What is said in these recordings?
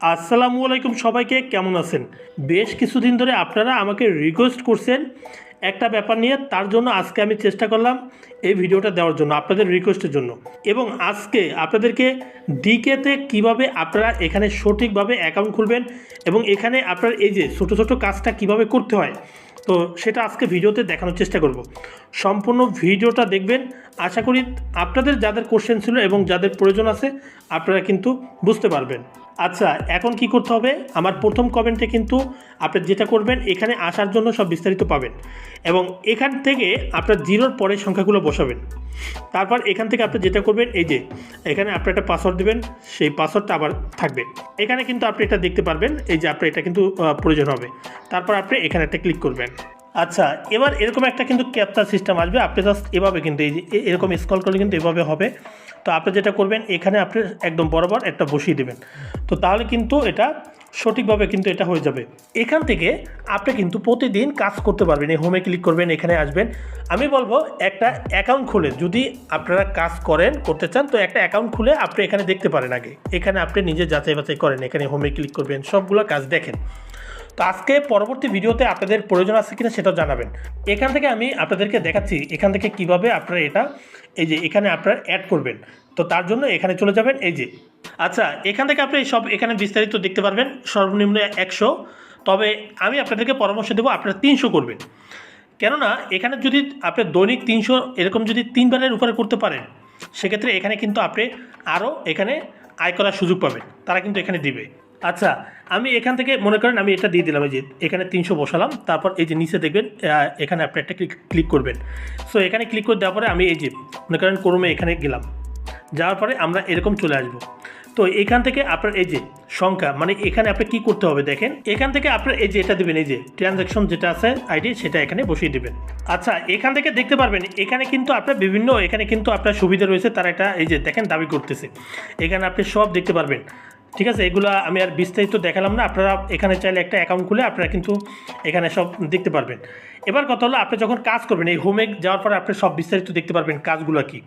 আসসালামু আলাইকুম সবাইকে, কেমন আছেন? বেশ কিছুদিন ধরে আপনারা আমাকে রিকোয়েস্ট করছেন একটা ব্যাপার নিয়ে, তার জন্য আজকে আমি চেষ্টা করলাম এই ভিডিওটা দেওয়ার জন্য, আপনাদের রিকোয়েস্টের জন্য। এবং আজকে আপনাদেরকে ডিকেতে কীভাবে আপনারা এখানে সঠিকভাবে অ্যাকাউন্ট খুলবেন এবং এখানে আপনার এই যে ছোটো ছোটো কাজটা কীভাবে করতে হয়, তো সেটা আজকে ভিডিওতে দেখানোর চেষ্টা করব। সম্পূর্ণ ভিডিওটা দেখবেন, আশা করি আপনাদের যাদের কোশ্চেন ছিল এবং যাদের প্রয়োজন আছে, আপনারা কিন্তু বুঝতে পারবেন। আচ্ছা এখন কি করতে হবে? আমার প্রথম কমেন্টে কিন্তু আপনি যেটা করবেন, এখানে আসার জন্য সব বিস্তারিত পাবেন এবং এখান থেকে আপনার জিরোর পরের সংখ্যাগুলো বসাবেন। তারপর এখান থেকে আপনি যেটা করবেন, এই যে, এখানে আপনি একটা পাসওয়ার্ড দেবেন, সেই পাসওয়ার্ডটা আবার থাকবে। এখানে কিন্তু আপনি এটা দেখতে পারবেন, এই যে আপনার এটা কিন্তু প্রয়োজন হবে। তারপর আপনি এখানে একটা ক্লিক করবেন। আচ্ছা এবার এরকম একটা কিন্তু ক্যাপচার সিস্টেম আসবে, আপনি জাস্ট এভাবে কিন্তু এই যে এরকম স্কল করলে কিন্তু এভাবে হবে। তো আপনি যেটা করবেন, এখানে আপনি একদম বরাবর একটা বসিয়ে দেবেন। তো তাহলে কিন্তু এটা সঠিকভাবে কিন্তু এটা হয়ে যাবে। এখান থেকে আপনি কিন্তু প্রতিদিন কাজ করতে পারবেন, এই হোমে ক্লিক করবেন, এখানে আসবেন। আমি বলব একটা অ্যাকাউন্ট খুলে, যদি আপনারা কাজ করেন, করতে চান, তো একটা অ্যাকাউন্ট খুলে আপনি এখানে দেখতে পারেন আগে। এখানে আপনি নিজে যাচাই বাছাই করেন, এখানে হোমে ক্লিক করবেন, সবগুলো কাজ দেখেন। তো আজকে পরবর্তী ভিডিওতে আপনাদের প্রয়োজন আছে কিনা সেটাও জানাবেন। এখান থেকে আমি আপনাদেরকে দেখাচ্ছি এখান থেকে কীভাবে আপনারা এটা, এই যে এখানে আপনারা অ্যাড করবেন। তো তার জন্য এখানে চলে যাবেন, এই যে। আচ্ছা এখান থেকে আপনি সব এখানে বিস্তারিত দেখতে পারবেন, সর্বনিম্ন একশো। তবে আমি আপনাদেরকে পরামর্শ দেবো, আপনারা তিনশো করবেন। কেননা এখানে যদি আপনি দৈনিক তিনশো, এরকম যদি তিনবারের উপরে করতে পারেন, সেক্ষেত্রে এখানে কিন্তু আপনি আরও এখানে আয় করার সুযোগ পাবেন। তারা কিন্তু এখানে দিবে। আচ্ছা আমি এখান থেকে মনে করেন আমি এটা দিয়ে দিলাম, এই যে এখানে তিনশো বসালাম, তারপর এই যে নিচে দেখবেন এখানে আপনি একটা ক্লিক ক্লিক করবেন। সো এখানে ক্লিক করে দেওয়ার পরে আমি এই যে মনে করেন ক্রমে এখানে গেলাম। যাওয়ার পরে আমরা এরকম চলে আসব। তো, এখান থেকে আপনার এই যে সংখ্যা মানে এখানে আপনি কি করতে হবে দেখেন, এখান থেকে আপনার এই যে এটা দেবেন, এই যে ট্রানজ্যাকশন যেটা আছে আইডি সেটা এখানে বসিয়ে দেবেন। আচ্ছা এখান থেকে দেখতে পারবেন, এখানে কিন্তু আপনার বিভিন্ন, এখানে কিন্তু আপনার সুবিধা রয়েছে, তারা এটা এই যে দেখেন দাবি করতেছে। এখানে আপনি সব দেখতে পারবেন। ঠিক আছে, এগুলো আমি আর বিস্তারিত দেখালাম না। আপনারা এখানে চাইলে একটা অ্যাকাউন্ট খুলে আপনারা কিন্তু এখানে সব দেখতে পারবেন। এবার কথা হলো, আপনি যখন কাজ করবেন, এই হোমে যাওয়ার পরে আপনি সব বিস্তারিত দেখতে পারবেন কাজগুলো কি।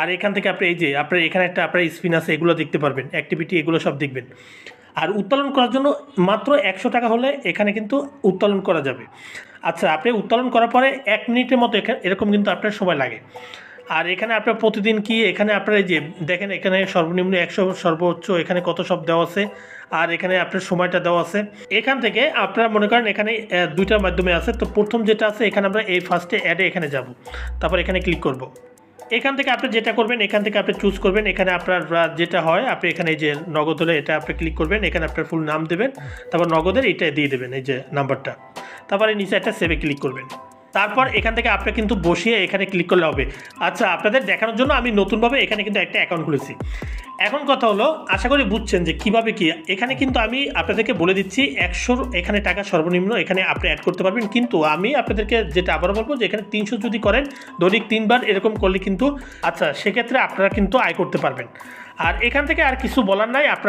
আর এখান থেকে আপনি এই যে আপনার এখানে একটা, আপনার স্পিন আছে, এগুলো দেখতে পারবেন অ্যাক্টিভিটি এগুলো সব দেখবেন। আর উত্তোলন করার জন্য মাত্র একশো টাকা হলে এখানে কিন্তু উত্তোলন করা যাবে। আচ্ছা আপনি উত্তোলন করার পরে এক মিনিটের মতো এরকম কিন্তু আপনার সময় লাগে। আর এখানে আপনার প্রতিদিন কি, এখানে আপনার এই যে, দেখেন এখানে সর্বনিম্ন একশো সর্বোচ্চ, এখানে কত সব দেওয়া আছে, আর এখানে আপনার সময়টা দেওয়া আছে। এখান থেকে আপনারা মনে করেন এখানে দুইটার মাধ্যমে আছে, তো প্রথম যেটা আছে, এখানে আমরা এই ফার্স্টে অ্যাডে এখানে যাব। তারপর এখানে ক্লিক করব। এখান থেকে আপনি যেটা করবেন, এখান থেকে আপনি চুজ করবেন, এখানে আপনার যেটা হয়, আপনি এখানে এই যে নগদ হলে এটা আপনি ক্লিক করবেন, এখানে আপনার ফুল নাম দেবেন, তারপর নগদের এটা দিয়ে দেবেন, এই যে নাম্বারটা তারপরে নিচে একটা সেভে ক্লিক করবেন। তারপর এখান থেকে আপনি কিন্তু বসিয়ে এখানে ক্লিক করলে হবে। আচ্ছা আপনাদের দেখানোর জন্য আমি নতুনভাবে এখানে কিন্তু একটা অ্যাকাউন্ট খুলেছি। এখন কথা হলো, আশা করি বুঝছেন যে কীভাবে কি, এখানে কিন্তু আমি আপনাদেরকে বলে দিচ্ছি, একশোর এখানে টাকা সর্বনিম্ন এখানে আপনি অ্যাড করতে পারবেন। কিন্তু আমি আপনাদেরকে যেটা আবারও বলব যে এখানে তিনশো যদি করেন, দৈনিক তিনবার এরকম করলে কিন্তু আচ্ছা সেক্ষেত্রে আপনারা কিন্তু আয় করতে পারবেন। আর এখান থেকে আর কিছু বলার নাই, আপনারা